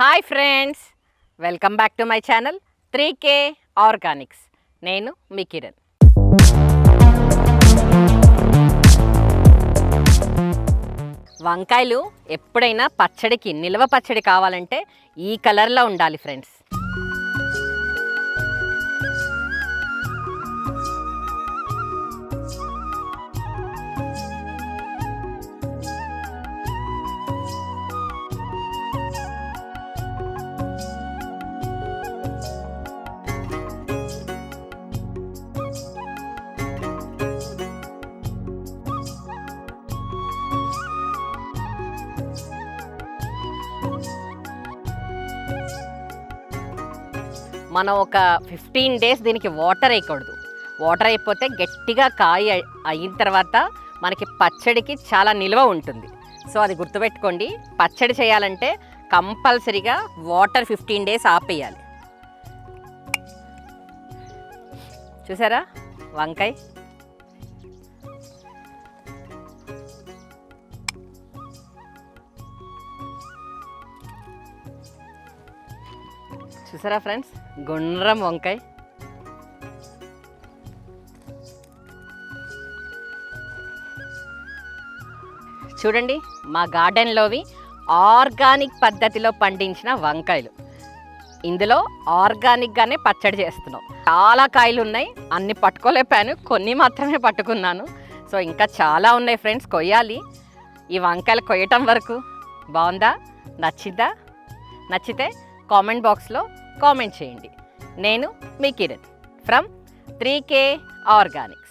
Hi friends welcome back to my channel three K organics. నేను మీ కిరణ్. వంకాయలు ఎప్పుడైనా పచ్చడికి నిల్వ పచ్చడి కావాలంటే ఈ కలర్లో ఉండాలి ఫ్రెండ్స్. మనం ఒక ఫిఫ్టీన్ డేస్ దీనికి వాటర్ వేయకూడదు. వాటర్ అయిపోతే గట్టిగా కాయ అయిన తర్వాత మనకి పచ్చడికి చాలా నిల్వ ఉంటుంది. సో అది గుర్తుపెట్టుకోండి. పచ్చడి చేయాలంటే కంపల్సరీగా వాటర్ ఫిఫ్టీన్ డేస్ ఆపేయాలి. చూసారా? వంకాయ? చూసారా ఫ్రెండ్స్? గుండ్రం వంకాయ. చూడండి మా గార్డెన్లోవి ఆర్గానిక్ పద్ధతిలో పండించిన వంకాయలు. ఇందులో ఆర్గానిక్గానే పచ్చడి చేస్తున్నాం. చాలా కాయలు ఉన్నాయి అన్ని పట్టుకోలేపాను కొన్ని మాత్రమే పట్టుకున్నాను. సో ఇంకా చాలా ఉన్నాయి ఫ్రెండ్స్ కొయ్యాలి. ఈ వంకాయలు కొయ్యటం వరకు. బాగుందా? నచ్చిందా? నచ్చితే కామెంట్ బాక్స్లో కామెంట్ చేయండి. నేను మీ Kiran. From three K organics.